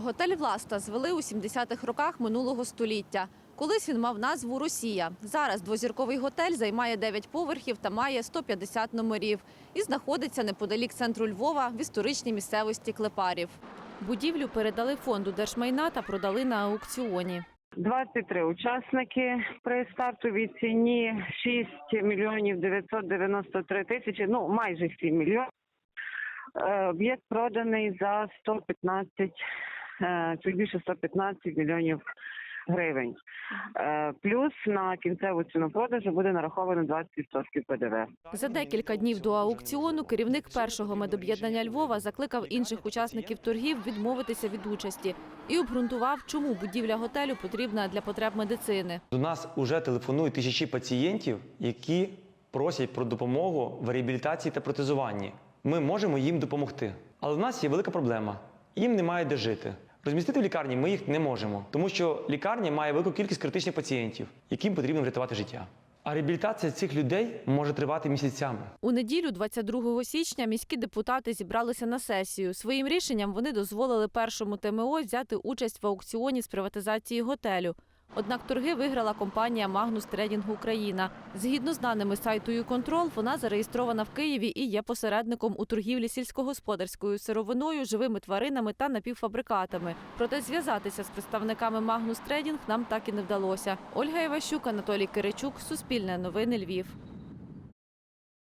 Готель Власта звели у 70-х роках минулого століття. Колись він мав назву Росія. Зараз двозірковий готель займає 9 поверхів та має 150 номерів і знаходиться неподалік центру Львова в історичній місцевості Клепарів. Будівлю передали фонду держмайна та продали на аукціоні. 23 учасники при стартовій ціні 6 мільйонів 993 тисячі, ну майже 7 мільйонів. Е, Об'єкт проданий за 115, е, чуть більше 115 мільйонів гривень. Е, Плюс на кінцеву ціну продажу буде нараховано 20% ПДВ. За декілька днів до аукціону керівник першого медоб'єднання Львова закликав інших учасників торгів відмовитися від участі і обґрунтував, чому будівля готелю потрібна для потреб медицини. До нас вже телефонують тисячі пацієнтів, які просять про допомогу в реабілітації та протезуванні. Ми можемо їм допомогти. Але в нас є велика проблема: їм немає де жити. Розмістити в лікарні ми їх не можемо, тому що лікарня має велику кількість критичних пацієнтів, яким потрібно врятувати життя. А реабілітація цих людей може тривати місяцями. У неділю, 22 січня, міські депутати зібралися на сесію. Своїм рішенням вони дозволили першому ТМО взяти участь в аукціоні з приватизації готелю. Однак торги виграла компанія Магнус Трейдінг Україна. Згідно з даними сайту «Юконтрол», вона зареєстрована в Києві і є посередником у торгівлі сільськогосподарською сировиною, живими тваринами та напівфабрикатами. Проте зв'язатися з представниками Магнус Трейдінг нам так і не вдалося. Ольга Іващук, Анатолій Киричук, Суспільне новини Львів.